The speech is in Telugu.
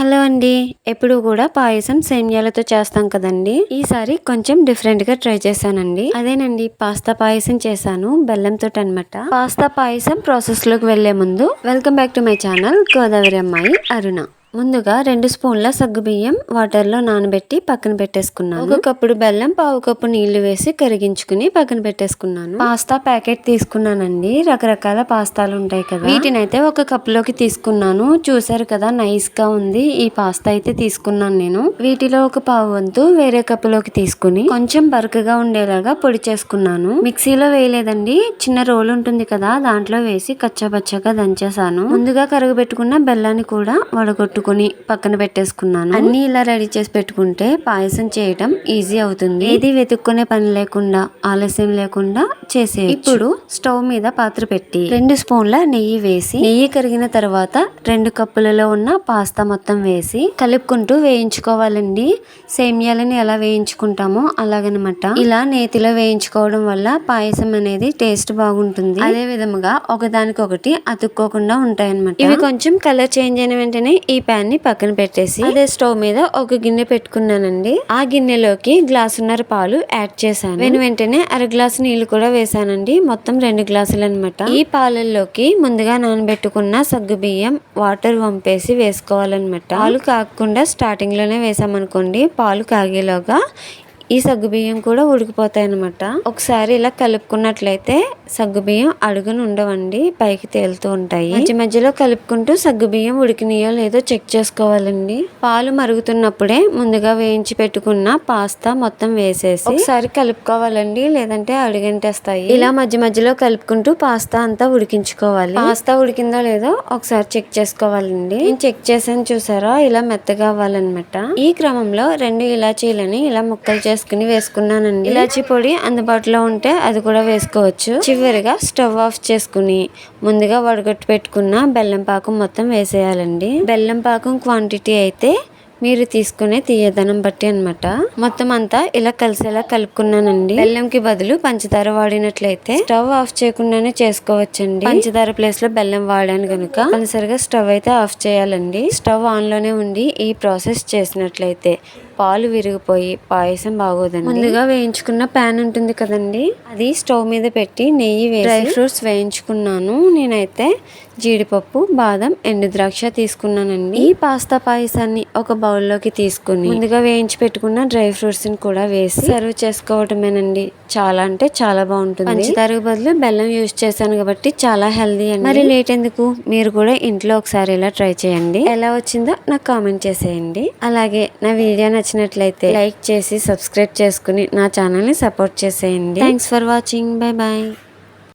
హలో అండి. ఎప్పుడు కూడా పాయసం సేమ్యాలతో చేస్తాం కదండి. ఈసారి కొంచెం డిఫరెంట్గా ట్రై చేశానండి. అదేనండి పాస్తా పాయసం చేశాను బెల్లంతో అనమాట పాస్తా పాయసం ప్రాసెస్లోకి వెళ్ళే ముందు welcome back to my channel Godavari అమ్మాయి అరుణ. ముందుగా రెండు స్పూన్ల సగ్గుబియ్యం వాటర్లో నానబెట్టి పక్కన పెట్టేసుకున్నాను. ఒక కప్పుడు బెల్లం పావు కప్పు నీళ్ళు వేసి కరిగించుకుని పక్కన పెట్టేసుకున్నాను. పాస్తా ప్యాకెట్ తీసుకున్నానండి. రకరకాల పాస్తాలు ఉంటాయి కదా. వీటినైతే ఒక కప్పులోకి తీసుకున్నాను. చూసారు కదా నైస్గా ఉంది. ఈ పాస్తా అయితే తీసుకున్నాను నేను. వీటిలో ఒక పావు వంతు వేరే కప్పులోకి తీసుకుని కొంచెం బరకగా ఉండేలాగా పొడి చేసుకున్నాను. మిక్సీలో వేయలేదండి. చిన్న రోల్ ఉంటుంది కదా దాంట్లో వేసి కచ్చపచ్చగా దంచేసాను ముందుగా కరగబెట్టుకున్న బెల్లాన్ని కూడా వడగొట్టు పెట్టుకుని పక్కన పెట్టేసుకున్నాను. అన్ని ఇలా రెడీ చేసి పెట్టుకుంటే పాయసం చేయటం ఈజీ అవుతుంది. ఏది వెతుక్కునే పని లేకుండా ఆలస్యం లేకుండా చేసే ఇప్పుడు స్టవ్ మీద పాత్ర పెట్టి రెండు స్పూన్ల నెయ్యి వేసి నెయ్యి కరిగిన తర్వాత రెండు కప్పులలో ఉన్న పాస్తా మొత్తం వేసి కలుపుకుంటూ వేయించుకోవాలండి. సేమియాలని ఎలా వేయించుకుంటామో అలాగనమాట. ఇలా నేతిలో వేయించుకోవడం వల్ల పాయసం అనేది టేస్ట్ బాగుంటుంది. అదే విధముగా ఒకదానికొకటి అతుక్కోకుండా ఉంటాయి అనమాట ఇవి కొంచెం కలర్ చేంజ్ అయిన వెంటనే ఈ ప్యాన్ని పక్కన పెట్టేసి అదే స్టవ్ మీద ఒక గిన్నె పెట్టుకున్నానండి. ఆ గిన్నెలోకి గ్లాసున్నర పాలు యాడ్ చేశాను. నేను వెంటనే అర గ్లాసు నీళ్ళు కూడా వేసానండి మొత్తం రెండు గ్లాసులు అనమాట ఈ పాలల్లోకి ముందుగా నానబెట్టుకున్న సగ్గు బియ్యం వాటర్ వంపేసి వేసుకోవాలన్నమాట పాలు కాకుండా స్టార్టింగ్లోనే వేసామనుకోండి పాలు కాగేలోగా ఈ సగ్గుబియ్యం కూడా ఉడికిపోతాయి అనమాట ఒకసారి ఇలా కలుపుకున్నట్లయితే సగ్గుబియ్యం అడుగును ఉండవండి పైకి తేలుతూ ఉంటాయి. మధ్య మధ్యలో కలుపుకుంటూ సగ్గుబియ్యం ఉడికినాయో లేదో చెక్ చేసుకోవాలండి. పాలు మరుగుతున్నప్పుడే ముందుగా వేయించి పెట్టుకున్న పాస్తా మొత్తం వేసేసి ఒకసారి కలుపుకోవాలండి లేదంటే అడుగంటేస్తాయి. ఇలా మధ్య మధ్యలో కలుపుకుంటూ పాస్తా అంతా ఉడికించుకోవాలి. పాస్తా ఉడికిందో లేదో ఒకసారి చెక్ చేసుకోవాలండి. నేను చెక్ చేసాను చూసారా ఇలా మెత్తగా అవ్వాలన్నమాట. ఈ క్రమంలో రెండు ఇలాచీలని ఇలా ముక్కలు చేసి చేసుకుని వేసుకున్నానండి. ఇలాచీ పొడి అందుబాటులో ఉంటే అది కూడా వేసుకోవచ్చు. చివరిగా స్టవ్ ఆఫ్ చేసుకుని ముందుగా వడగట్టు పెట్టుకున్న బెల్లం పాకం మొత్తం వేసేయాలండి. బెల్లం పాకం క్వాంటిటీ అయితే మీరు తీసుకునే తీయదనం బట్టి అనమాట మొత్తం అంతా ఇలా కలిసేలా కలుపుకున్నానండి. బెల్లంకి బదులు పంచదార వాడినట్లయితే స్టవ్ ఆఫ్ చేయకుండానే చేసుకోవచ్చండి. పంచదార ప్లేస్లో బెల్లం వాడాను కనుక తప్పనిసరిగా స్టవ్ అయితే ఆఫ్ చేయాలండి. స్టవ్ ఆన్లోనే ఉండి ఈ ప్రాసెస్ చేసినట్లయితే పాలు విరిగిపోయి పాయసం బాగోదండి. ముందుగా వేయించుకున్న ప్యాన్ ఉంటుంది కదండి. అది స్టవ్ మీద పెట్టి నెయ్యి వేసి డ్రై ఫ్రూట్స్ వేయించుకున్నాను. నేనైతే జీడిపప్పు బాదం ఎండు ద్రాక్ష తీసుకున్నానండి. ఈ పాస్తా పాయసాన్ని ఒక బౌల్లోకి తీసుకుని ముందుగా వేయించి పెట్టుకున్న డ్రై ఫ్రూట్స్ని కూడా వేసి సర్వ్ చేసుకోవటమేనండి. చాలా అంటే చాలా బాగుంటుంది. పంచదార బదులు బెల్లం యూజ్ చేశాను కాబట్టి చాలా హెల్దీ అండి. మరి లేట్ ఎందుకు? మీరు కూడా ఇంట్లో ఒకసారి ఇలా ట్రై చేయండి. ఎలా వచ్చిందో నాకు కామెంట్ చేసేయండి. అలాగే నా వీడియో నచ్చినట్లయితే లైక్ చేసి సబ్స్క్రైబ్ చేసుకుని నా ఛానల్ని సపోర్ట్ చేసేయండి. Thanks for watching bye bye